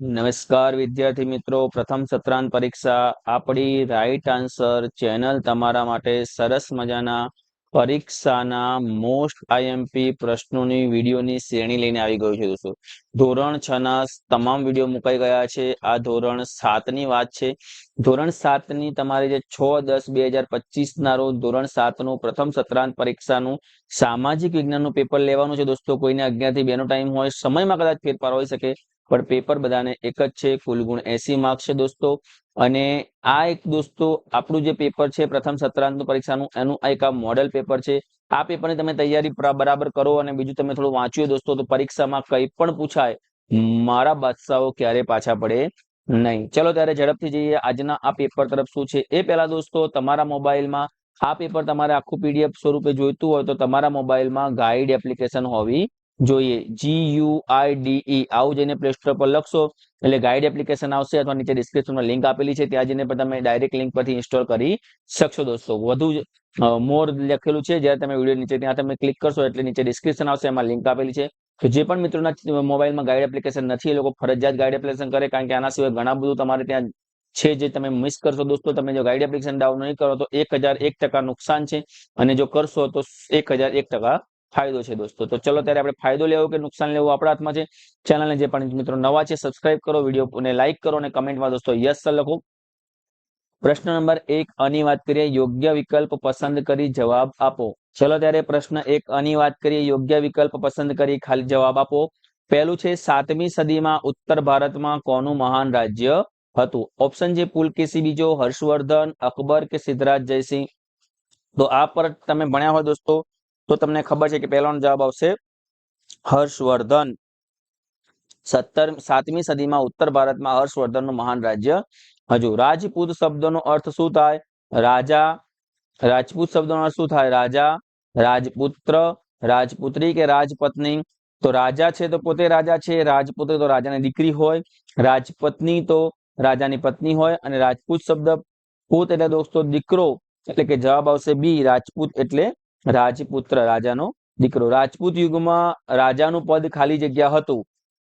નમસ્કાર વિદ્યાર્થી મિત્રો, પ્રથમ સત્રાંત પરીક્ષા, આપણી રાઈટ આન્સર ચેનલ તમારા માટે સરસ મજાના પરીક્ષાના મોસ્ટ આઈએમપી પ્રશ્નોની વિડીયોની શ્રેણી લઈને આવી ગયું છે. દોસ્તો, ધોરણ છ ના તમામ વીડિયો મુકાઈ ગયા છે. આ ધોરણ સાતની વાત છે. ધોરણ સાતની તમારે જે છ દસ બે હજાર પચીસ ના રોજ ધોરણ સાતનું પ્રથમ સત્રાંત પરીક્ષાનું સામાજિક વિજ્ઞાનનું પેપર લેવાનું છે દોસ્તો. કોઈને અગિયારથી બે નો ટાઈમ હોય, સમયમાં કદાચ ફેરફાર હોઈ શકે. પણ પેપર બધાને એક જ છે કુલ ગુણ એસી માર્ક્સ છે દોસ્તો. અને આ એક દોસ્તો, આપણું જે પેપર છે, પ્રથમ સત્રાંતનું પરીક્ષાનું, એનું એક આ મોડેલ પેપર છે. આ પેપરની તમે તૈયારી બરાબર કરો અને બીજું તમે થોડું વાંચ્યું દોસ્તો, તો પરીક્ષામાં કંઈ પણ પૂછાય, મારા બાદશાહો ક્યારે પાછા પડે નહીં. ચલો ત્યારે ઝડપથી જઈએ આજના આ પેપર તરફ શું છે. એ પહેલા દોસ્તો, તમારા મોબાઈલમાં આ પેપર તમારે આખું પીડીએફ સ્વરૂપે જોઈતું હોય તો તમારા મોબાઈલમાં ગાઈડ એપ્લિકેશન હોવી જોઈએ. જી યુ આઈ ડી આવું જઈને પ્લે સ્ટોર પર લખશો. એટલે ગાઈડ એપ્લિકેશન આવશે અથવા નીચે ડિસ્ક્રિપ્શનમાં લિંક આપેલી છે. ત્યાં જઈને પણ તમે ડાયરેક્ટ લિંક પરથી ઇન્સ્ટોલ કરી શકશો દોસ્તો. વધુ મોર લખેલું છે. જ્યારે તમે વીડિયો નીચે, ત્યાં તમે ક્લિક કરશો એટલે નીચે ડિસ્ક્રિપ્શન આવશે. એમાં લિંક આપેલી છે. તો જે પણ મિત્રોના મોબાઈલમાં ગાઈડ એપ્લિકેશન નથી, એ લોકો ફરજિયાત ગાઈડ એપ્લિકેશન કરે. કારણ કે આના સિવાય ઘણા બધું તમારે ત્યાં છે જે તમે મિસ કરશો દોસ્તો. તમે જો ગાઈડ એપ્લિકેશન ડાઉનલોડ નહીં કરો તો એક નુકસાન છે. અને જો કરશો તો એક ફાયદો છે દોસ્તો. તો ચલો ત્યારે આપણે ફાયદો લેવો કે નુકસાન લેવું આપણા હાથમાં છે. ચેનલને જે પણ મિત્રો નવા છે સબસ્ક્રાઇબ કરો, વિડીયોને લાઇક કરો અને કમેન્ટમાં દોસ્તો યસ લખો. પ્રશ્ન નંબર એક અની વાત કરીએ, યોગ્ય વિકલ્પ પસંદ કરી જવાબ આપો. ચલો ત્યારે પ્રશ્ન એક અની વાત કરીએ, યોગ્ય વિકલ્પ પસંદ કરી ખાલી જવાબ આપો. પહેલું છે, સાતમી સદીમાં ઉત્તર ભારતમાં કોનું મહાન રાજ્ય હતું? ઓપ્શન છે પુલકેશી બીજો હર્ષવર્ધન, અકબર કે સિદ્ધરાજ જયસિંહ? તો આ પર તમે ભણ્યા હોય દોસ્તો તો તમને ખબર છે કે પહેલાનો જવાબ આવશે હર્ષવર્ધન. સત્તર, સાતમી સદીમાં ઉત્તર ભારતમાં હર્ષવર્ધનનું મહાન રાજ્ય હજુ. રાજપૂત શબ્દનો અર્થ શું થાય? રાજા. રાજપૂત શબ્દનો અર્થ શું થાય? રાજા. રાજપુત્ર. રાજપુત્રી કે રાજપત્ની? તો રાજા છે તો પોતે રાજા છે. રાજપુત્ર તો રાજાની દીકરી હોય. રાજપત્ની તો રાજાની પત્ની હોય. અને રાજપૂત શબ્દ પૂત એટલે દોસ્તો દીકરો. એટલે કે જવાબ આવશે બી, રાજપૂત એટલે રાજપુત્ર રાજાનો દીકરો. રાજપૂત યુગમાં રાજાનું પદ ખાલી જગ્યા હતું.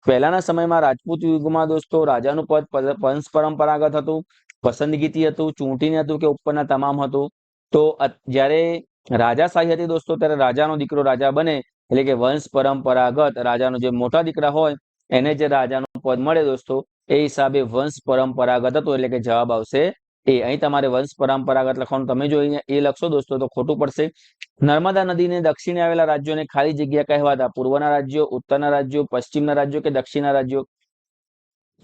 પહેલાના સમયમાં રાજપૂત યુગમાં દોસ્તો, રાજાનું પદ વંશ પરંપરાગત હતું. પસંદગીથી હતું, ચૂંટીને હતું કે ઉપરના તમામ હતું. તો જ્યારે રાજાશાહી હતી દોસ્તો, ત્યારે રાજાનો દીકરો રાજા બને. એટલે કે વંશ પરંપરાગત રાજાનો જે મોટા દીકરા હોય, એને જે રાજાનું પદ મળે દોસ્તો, એ હિસાબે વંશ પરંપરાગત હતું. એટલે કે જવાબ આવશે એ અહીં તમારે વંશ પરંપરાગત લખવાનું. તમે જો એ લખશો દોસ્તો, તો ખોટું પડશે. નર્મદા નદીને દક્ષિણે આવેલા રાજ્યોને ખાલી જગ્યા કહેવાતા. પૂર્વના રાજ્યો, ઉત્તરના રાજ્યો, પશ્ચિમના રાજ્યો કે દક્ષિણના રાજ્યો?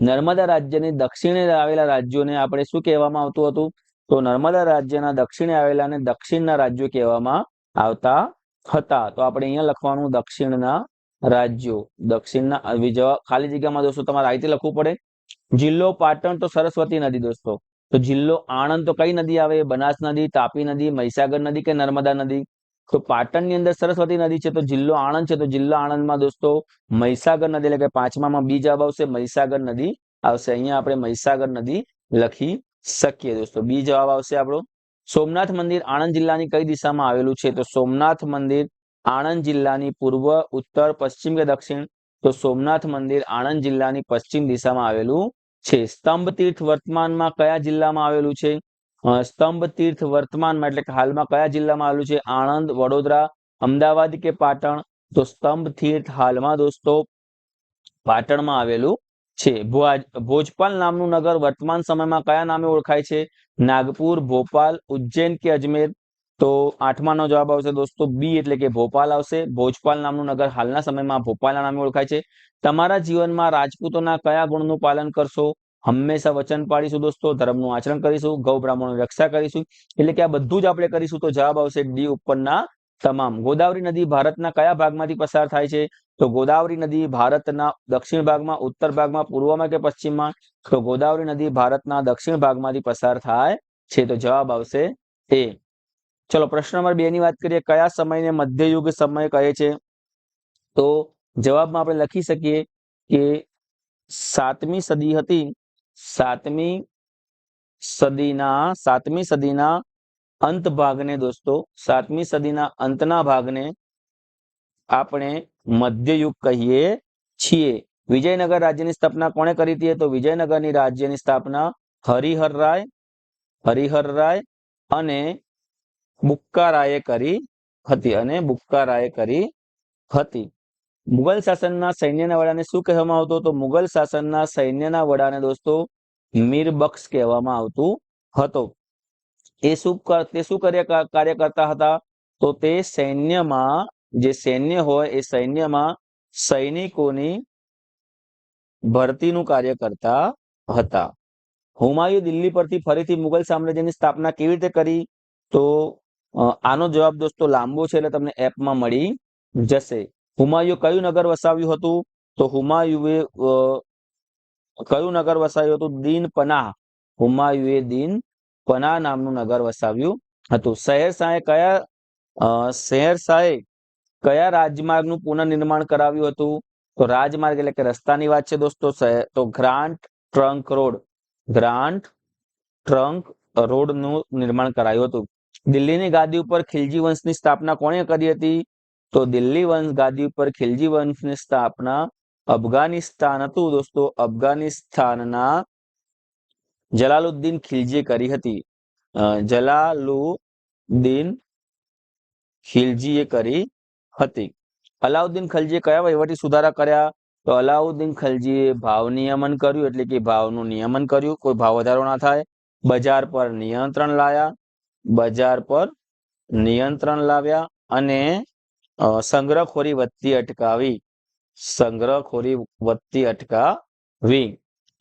નર્મદા રાજ્યની દક્ષિણે આવેલા રાજ્યોને આપણે શું કહેવામાં આવતું હતું? તો નર્મદા રાજ્યના દક્ષિણે આવેલા અને દક્ષિણના રાજ્યો કહેવામાં આવતા હતા. તો આપણે અહીંયા લખવાનું દક્ષિણના રાજ્યો. દક્ષિણના ખાલી જગ્યામાં દોસ્તો તમારે આ લખવું પડે. જિલ્લો પાટણ તો સરસ્વતી નદી દોસ્તો. તો જિલ્લો આણંદ તો કઈ નદી આવે? બનાસ નદી, તાપી નદી, મહીસાગર નદી કે નર્મદા નદી? તો પાટણની અંદર સરસ્વતી નદી છે તો જિલ્લો આણંદ છે તો જિલ્લો આણંદમાં દોસ્તો મહીસાગર નદી એટલે કે પાંચમામાં બી જવાબ આવશે, મહીસાગર નદી આવશે. અહીંયા આપણે મહીસાગર નદી લખી શકીએ દોસ્તો. બી જવાબ આવશે આપણો સોમનાથ મંદિર આણંદ જિલ્લાની કઈ દિશામાં આવેલું છે? તો સોમનાથ મંદિર આણંદ જિલ્લાની પૂર્વ, ઉત્તર, પશ્ચિમ કે દક્ષિણ? તો સોમનાથ મંદિર આણંદ જિલ્લાની પશ્ચિમ દિશામાં આવેલું છે. સ્તંભ તીર્થ વર્તમાનમાં કયા જિલ્લામાં આવેલું છે? સ્તંભ તીર્થ વર્તમાનમાં એટલે કે હાલમાં કયા જિલ્લામાં આવેલું છે? આણંદ, વડોદરા, અમદાવાદ કે પાટણ? તો સ્તંભ તીર્થ હાલમાં દોસ્તો પાટણમાં આવેલું છે. ભોજપાલ નામનું નગર વર્તમાન સમયમાં કયા નામે ઓળખાય છે? નાગપુર, ભોપાલ, ઉજ્જૈન કે અજમેર? તો આઠમાનો જવાબ આવશે દોસ્તો બી એટલે કે ભોપાલ આવશે. ભોજપાલ નામનું નગર હાલના સમયમાં ભોપાલના નામે ઓળખાય છે. તમારા જીવનમાં રાજપૂતોના કયા ગુણનું પાલન કરશો? હંમેશા વચન પાડીશું દોસ્તો, ધર્મનું આચરણ કરીશું, ગૌ બ્રાહ્મણોની રક્ષા કરીશું. એટલે કે આ બધું જ આપણે કરીશું તો જવાબ આવશે ડી ઉપરના તમામ. ગોદાવરી નદી ભારતના કયા ભાગમાંથી પસાર થાય છે? તો ગોદાવરી નદી ભારતના દક્ષિણ ભાગમાં, ઉત્તર ભાગમાં, પૂર્વમાં કે પશ્ચિમમાં? તો ગોદાવરી નદી ભારતના દક્ષિણ ભાગમાંથી પસાર થાય છે. તો જવાબ આવશે એ ચલો, પ્રશ્ન નંબર બે ની વાત કરીએ. કયા સમયને મધ્યયુગ સમય કહે છે? તો જવાબમાં આપણે લખી શકીએ કે સાતમી સદી હતી. સાતમી સદીના સાતમી સદીના અંત ભાગને દોસ્તો, સાતમી સદીના અંતના ભાગને આપણે મધ્યયુગ કહીએ છીએ. વિજયનગર રાજ્યની સ્થાપના કોણે કરી હતી? તો વિજયનગરની રાજ્યની સ્થાપના હરિહર રાય હરિહર રાય અને બુક્કારાયે કરી હતી અને બુક્કારાએ કરી હતી. મુગલ શાસનના સૈન્યના વડાને શું કહેવામાં આવતું તો મુગલ શાસનના સૈન્યના વડાને દોસ્તો મીરબક્ષ કહેવામાં આવતું હતો. એ શું તે શું કાર્ય કરતા હતા? તો તે સૈન્યમાં, જે સૈન્ય હોય એ સૈન્યમાં સૈનિકોની ભરતીનું કાર્ય કરતા હતા. હુમાયુ દિલ્હી પરથી ફરીથી મુગલ સામ્રાજ્યની સ્થાપના કેવી રીતે કરી? તો આનો જવાબ દોસ્તો લાંબો છે એટલે તમને એપમાં મળી જશે. હુમાયુએ કયું નગર વસાવ્યું હતું? તો હુમાયુએ કયું નગર વસાવ્યું હતું? દીન પનાહ હુમાયુએ દીન પનાહ નામનું નગર વસાવ્યું હતું. શહેર શાહે કયા શહેર શાહે કયા રાજમાર્ગનું પુનઃનિર્માણ કરાવ્યું હતું? તો રાજમાર્ગ એટલે કે રસ્તાની વાત છે દોસ્તો તો Grand Trunk Road. Grand Trunk રોડનું નિર્માણ કરાયું હતું. દિલ્હીની ગાદી ઉપર ખિલજી વંશની સ્થાપના કોણે કરી હતી? તો દિલ્હી વંશ ગાદી ઉપર ખિલજી વંશની સ્થાપના અફઘાનિસ્તાન હતું. દોસ્તો, અફઘાનિસ્તાનના જલાલુદ્દીન ખિલજીએ કરી હતી. જલાલુદ્દીન ખિલજીએ કરી હતી. અલાઉદ્દીન ખલજીએ કયા વહીવટી સુધારા કર્યા? તો અલાઉદ્દીન ખલજીએ ભાવ નિયમન કર્યું, એટલે કે ભાવનું નિયમન કર્યું. કોઈ ભાવ વધારો ના થાય. બજાર પર નિયંત્રણ લાયા. બજાર પર નિયંત્રણ લાવ્યા અને સંગ્રહખોરી વધતી અટકાવી. સંગ્રહખોરી વધતી અટકાવી.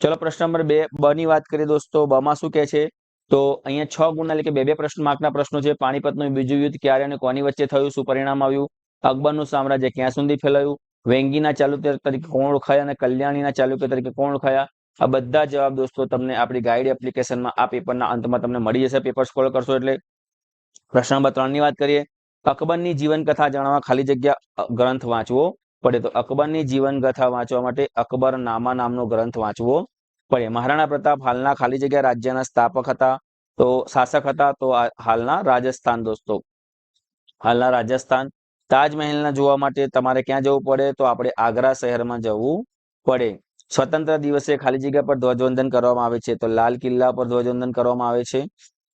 ચલો પ્રશ્ન નંબર બે, બ ની વાત કરીએ દોસ્તો. બ માં શું કે છે? તો અહીંયા છ ગુણના એટલે બે બે પ્રશ્ન માર્કના પ્રશ્નો છે. પાણીપતનું બીજું યુદ્ધ ક્યારે અને કોની વચ્ચે થયું? શું પરિણામ આવ્યું? અકબરનું સામ્રાજ્ય ક્યાં સુધી ફેલાયું? વેંગીના ચાલુક્ય તરીકે કોણ ઓળખાયા અને કલ્યાણીના ચાલુક્ય તરીકે કોણ ઓળખાયા? આ બધા જવાબ દોસ્તો તમને આપણી ગાઈડ એપ્લિકેશનમાં આ પેપરના અંતમાં તમને મળી જશે. પેપર સ્કોલ કરશો એટલે પ્રશ્ન નંબર ત્રણની વાત કરીએ. અકબરની જીવન કથા જાણવા ખાલી જગ્યા ગ્રંથ વાંચવો પડે તો અકબરની જીવન કથા વાંચવા માટે અકબર નામા નામનો ગ્રંથ વાંચવો પડે. મહારાણા પ્રતાપ હાલના ખાલી જગ્યા રાજ્યના સ્થાપક હતા તો શાસક હતા તો હાલના રાજસ્થાન દોસ્તો. હાલના રાજસ્થાન તાજમહેલના જોવા માટે તમારે ક્યાં જવું પડે? તો આપણે આગ્રા શહેરમાં જવું પડે. સ્વતંત્ર દિવસે ખાલી જગ્યા પર ધ્વજવંદન કરવામાં આવે છે. તો લાલ કિલ્લા પર ધ્વજવંદન કરવામાં આવે છે.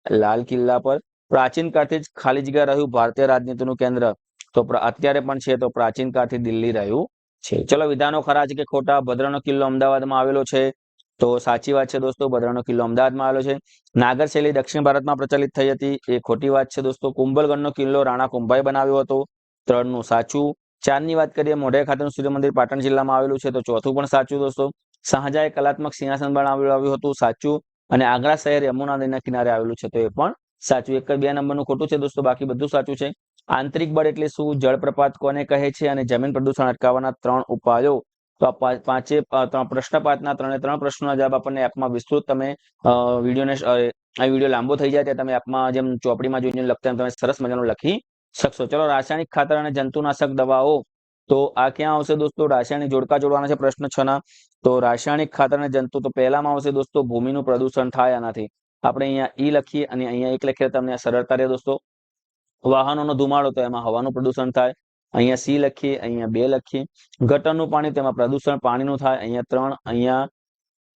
લાલ કિલ્લા પર પ્રાચીન કાળથી જ ખાલી જગ્યા રહ્યું ભારતીય રાજનીતિનું કેન્દ્ર. તો અત્યારે પણ છે તો પ્રાચીન કાળથી દિલ્હી રહ્યું છે. ચલો વિધાનો ખરા છે કે ખોટા? ભદ્રનો કિલ્લો અમદાવાદમાં આવેલો છે. તો સાચી વાત છે દોસ્તો, ભદ્રનો કિલ્લો અમદાવાદમાં આવેલો છે. નાગર શૈલી દક્ષિણ ભારતમાં પ્રચલિત થઈ હતી. એ ખોટી વાત છે દોસ્તો કુંભલગઢનો કિલ્લો રાણા કુંભાઈ બનાવ્યો હતો. ત્રણનું સાચું ચારની વાત કરીએ મોઢે ખાતેનું સૂર્ય મંદિર પાટણ જિલ્લામાં આવેલું છે, તો ચોથું પણ સાચું દોસ્તો. શાહજહાએ કલાત્મક સિંહાસન બનાવ્યું હતું, સાચું. અને આગ્રા શહેર યમુના નદીના કિનારે આવેલું છે, તો એ પણ સાચું. એક બે નંબરનું ખોટું છે દોસ્તો, બાકી બધું સાચું છે. આંતરિક બળ એટલે શું? જળપ્રપાત કોને કહે છે અને જમીન પ્રદૂષણ અટકાવવાના ત્રણ ઉપાયો? તો આ પાંચે પ્રશ્ન પાંચના ત્રણે ત્રણ પ્રશ્નોના જવાબ આપણને એપમાં વિસ્તૃત તમે વિડીયોને આ વીડિયો લાંબો થઈ જાય ત્યાં તમે એપમાં જેમ ચોપડીમાં જોઈને લખતા તમે સરસ મજાનું લખી શકશો. ચલો, રાસાયણિક ખાતર અને જંતુનાશક દવાઓ. તો આ ક્યાં આવશે દોસ્તો? રાસાયણિક જોડકા જોડવાના છે પ્રશ્ન છ ના. તો રાસાયણિક ખાતર અને જંતુ, તો પહેલામાં આવશે દોસ્તો ભૂમિનું પ્રદૂષણ થાય આનાથી. આપણે અહીંયા ઈ લખીએ અને અહીંયા એક લખીએ તમને સરળતા રહે દોસ્તો. વાહનોનો ધુમાડો, તો એમાં હવાનું પ્રદૂષણ થાય. અહીંયા સી લખીએ, અહીંયા બે લખીએ. ગટરનું પાણી, તેમાં પ્રદૂષણ પાણીનું થાય. અહીંયા ત્રણ, અહીંયા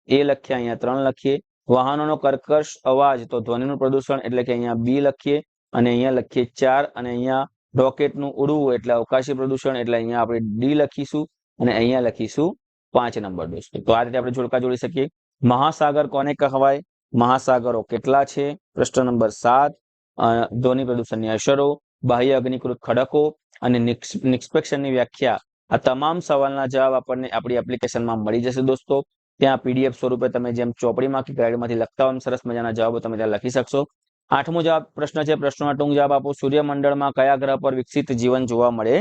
એ લખીએ, અહીંયા ત્રણ લખીએ. વાહનોનો કર્કશ અવાજ, તો ધ્વનિનું પ્રદૂષણ એટલે કે અહીંયા બી લખીએ. અને અહીંયા લખીએ ચાર અને અહીંયા રોકેટનું ઉડવું એટલે અવકાશી પ્રદૂષણ એટલે અહીંયા આપણે ડી લખીશું અને અહીંયા લખીશું પાંચ નંબર દોસ્તો. તો આ રીતે આપણે જોડકા જોડી શકીએ. મહાસાગર કોને કહેવાય? મહાસાગરો કેટલા છે? પ્રશ્ન નંબર સાત. ધ્વનિ પ્રદૂષણની અસરો, બાહ્ય અગ્નિકૃત ખડકો અને નિષ્પેક્ષણની વ્યાખ્યા. આ તમામ સવાલના જવાબ આપણને આપણી એપ્લિકેશનમાં મળી જશે દોસ્તો. ત્યાં પીડીએફ સ્વરૂપે તમે જેમ ચોપડીમાં કે ગાઈડમાંથી લખતા હોય સરસ મજાના જવાબો તમે ત્યાં લખી શકશો. આઠમો જવાબ પ્રશ્ન છે. પ્રશ્નનો ટૂંક જવાબ આપો. સૂર્યમંડળમાં કયા ગ્રહ પર વિકસિત જીવન જોવા મળે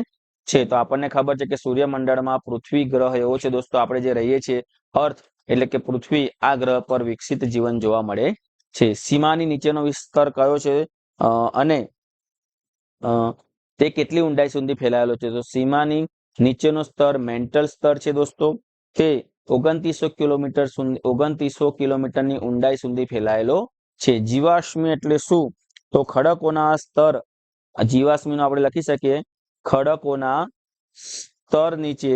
છે? તો આપણને ખબર છે કે સૂર્યમંડળમાં પૃથ્વી ગ્રહ એવો છે દોસ્તો. આપણે જે રહીએ છીએ અર્થ એટલે કે પૃથ્વી આ ગ્રહ પર વિકસિત જીવન જોવા મળે છે. સીમાની નીચેનો વિસ્તાર કયો છે? અને તે કેટલી ઊંડાઈ સુધી ફેલાયેલો છે? તો સીમાની નીચેનો સ્તર મેન્ટલ સ્તર છે દોસ્તો તે ઓગણત્રીસો કિલોમીટર ઓગણત્રીસો કિલોમીટરની ઊંડાઈ સુધી ફેલાયેલો છે. જીવાશ્મી એટલે શું? તો ખડકોના સ્તર જીવાશ્મીનો આપણે લખી શકીએ. ખડકોના સ્તર નીચે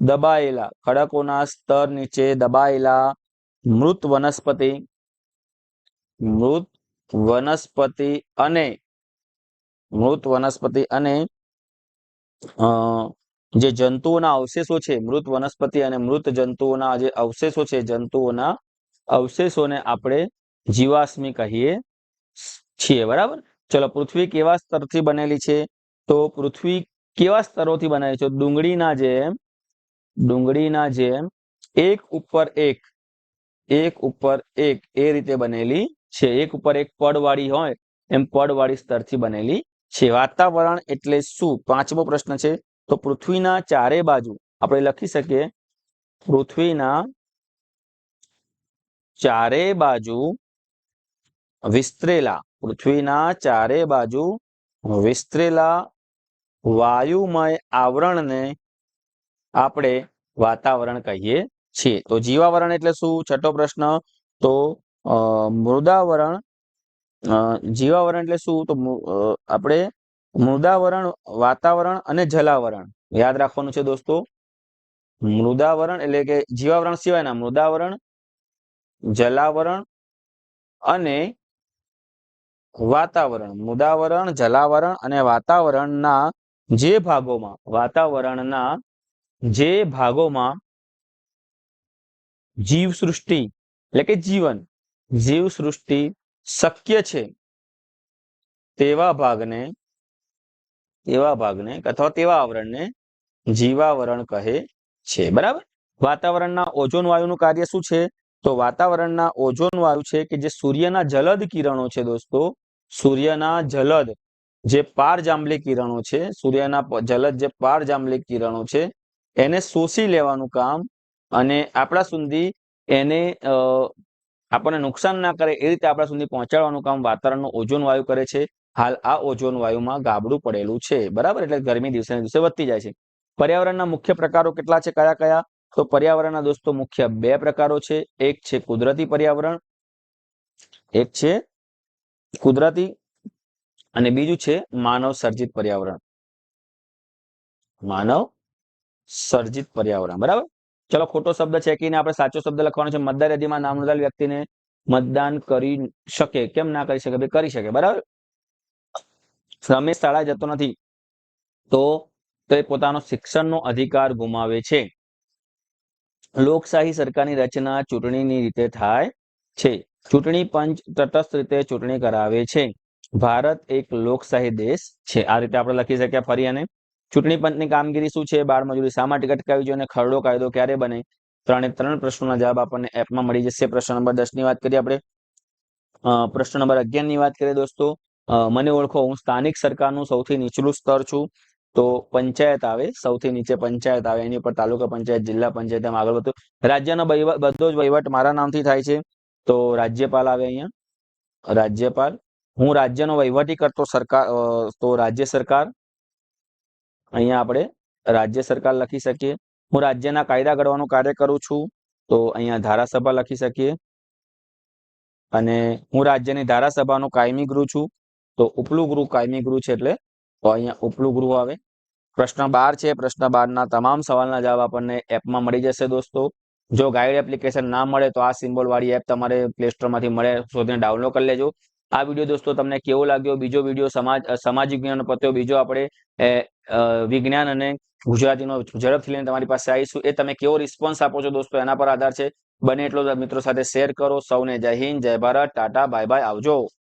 દબાયેલા, ખડકોના સ્તર નીચે દબાયેલા મૃત વનસ્પતિ મૃત વનસ્પતિ અને મૃત વનસ્પતિ અને જે જંતુઓના અવશેષો છે, મૃત વનસ્પતિ અને મૃત જંતુઓના જે અવશેષો છે, જંતુઓના અવશેષોને આપણે જીવાશ્મી કહીએ છીએ, બરાબર? ચલો, પૃથ્વી કેવા સ્તરથી બનેલી છે? તો પૃથ્વી કેવા સ્તરોથી બનાવી છે? ડુંગળીના જેમ ડુંગળીના જેમ એક ઉપર એક એક ઉપર એક એ રીતે બનેલી છે. એક ઉપર એક પડવાળી હોય, એમ પડવાળી સ્તરથી બનેલી છે. વાતાવરણ એટલે શું? પાંચમો પ્રશ્ન છે. તો પૃથ્વીના ચારે બાજુ આપણે લખી શકીએ, પૃથ્વીના ચારે બાજુ વિસ્તરેલા પૃથ્વીના ચારે બાજુ વિસ્તરેલા વાયુમય આવરણને આપણે વાતાવરણ કહીએ છીએ. તો જીવાવરણ એટલે શું? છઠ્ઠો પ્રશ્ન. તો મૃદાવરણ જીવાવરણ એટલે શું? તો આપણે મૃદાવરણ, વાતાવરણ અને જલાવરણ. યાદ રાખવાનું છે દોસ્તો. મૃદાવરણ એટલે કે જીવાવરણ સિવાયના મૃદાવરણ, જલાવરણ અને વાતાવરણ, મુદાવરણ, જલાવરણ અને વાતાવરણના જે ભાગોમાં, વાતાવરણના જે ભાગોમાં જીવ સૃષ્ટિ એટલે કે જીવન જીવ સૃષ્ટિ શક્ય છે, તેવા ભાગને તેવા ભાગને અથવા તેવા આવરણને જીવાવરણ કહે છે. બરાબર? વાતાવરણના ઓઝોન વાયુનું કાર્ય શું છે? તો વાતાવરણના ઓઝોન વાયુ છે કે જે સૂર્યના જલદ કિરણો છે દોસ્તો સૂર્યના જલદ જે પારજાંબલી કિરણો છે, સૂર્યના જલદ જે પારજાંબલી કિરણો છે, એને શોષી લેવાનું કામ અને આપણા સુધી એને આપણને નુકસાન ના કરે એ રીતે આપણા સુધી પહોંચાડવાનું કામ વાતાવરણનો ઓઝોન વાયુ કરે છે. હાલ આ ઓઝોન વાયુમાં ગાબડું પડેલું છે. બરાબર? એટલે ગરમી દિવસે દિવસે વધતી જાય છે. પર્યાવરણના મુખ્ય પ્રકારો કેટલા છે? કયા કયા? તો પર્યાવરણના દોસ્તો મુખ્ય બે પ્રકારો છે. એક છે કુદરતી પર્યાવરણ, એક છે કુદરતી અને બીજું છે માનવ સર્જિત પર્યાવરણ. માનવ સર્જિત પર્યાવરણ, બરાબર? ચલો, ખોટો શબ્દ ચેકીને આપણે સાચો શબ્દ લખવાનો છે. મતદાર યાદીમાં નામ નોંધાયેલ વ્યક્તિને મતદાન કરી શકે, કેમ ના કરી શકે? કરી શકે, બરાબર? રમેશ શાળા જતો નથી, તો તે પોતાનો શિક્ષણનો અધિકાર ગુમાવે છે. લોકશાહી સરકારની રચના ચૂંટણીની રીતે થાય છે. ચૂંટણી પંચ તટસ્થ રીતે ચૂંટણી કરાવે છે. ભારત એક લોકશાહી દેશ છે. આ રીતે આપણે લખી શકીએ ફરી અને. ચૂંટણી પંચની કામગીરી શું છે? બાળ મજૂરી શા માટે અટકાવી જોઈએ અને ખરડો કાયદો ક્યારે બને? ત્રણે ત્રણ પ્રશ્નોના જવાબ આપણને એપમાં મળી જશે. પ્રશ્ન નંબર દસની વાત કરીએ આપણે. પ્રશ્ન નંબર અગિયારની વાત કરીએ દોસ્તો. મને ઓળખો, હું સ્થાનિક સરકારનું સૌથી નીચલું સ્તર છું. તો પંચાયત આવે, સૌથી નીચે પંચાયત આવે. એની ઉપર તાલુકા પંચાયત, જિલ્લા પંચાયત આગળ વધતું રાજ્યનો બધો જ વહીવટ મારા નામથી થાય છે. તો રાજ્યપાલ આવે અહીંયા. રાજ્યપાલ. હું રાજ્યનો વહીવટી કરતો સરકાર તો રાજ્ય સરકાર. અહીંયા આપણે રાજ્ય સરકાર લખી શકીએ. હું રાજ્યના કાયદા ઘડવાનું કાર્ય કરું છું, તો અહીંયા ધારાસભા લખી શકીએ. અને હું રાજ્યની ધારાસભાનું કાયમી ગૃહ છું, તો ઉપલું ગૃહ કાયમી ગૃહ છે એટલે, તો અહીંયા ઉપલું ગૃહ આવે. પ્રશ્ન બાર છે, પ્રશ્ન બારના તમામ સવાલના જવાબ આપણને એપમાં મળી જશે દોસ્તો. જો ગાઈડ એપ્લિકેશન ના મળે તો આ સિમ્બોલ વાળી એપ તમારે પ્લે સ્ટોરમાંથી મળે શોધીને ડાઉનલોડ કરી લેજો. આ વીડિયો દોસ્તો તમને કેવો લાગ્યો? બીજો વીડિયો સમાજ, સામાજિક સમાજ વિજ્ઞાન પત્યો, બીજો આપણે વિજ્ઞાન અને ગુજરાતીનો ઝડપથી લઈને તમારી પાસે આવીશું. એ તમે કેવો રિસ્પોન્સ આપો છો દોસ્તો? એના પર આધાર છે. બને એટલો મિત્રો સાથે શેર કરો. સૌને જય હિન્દ, જય ભારત, ટાટા બાય બાય આવજો.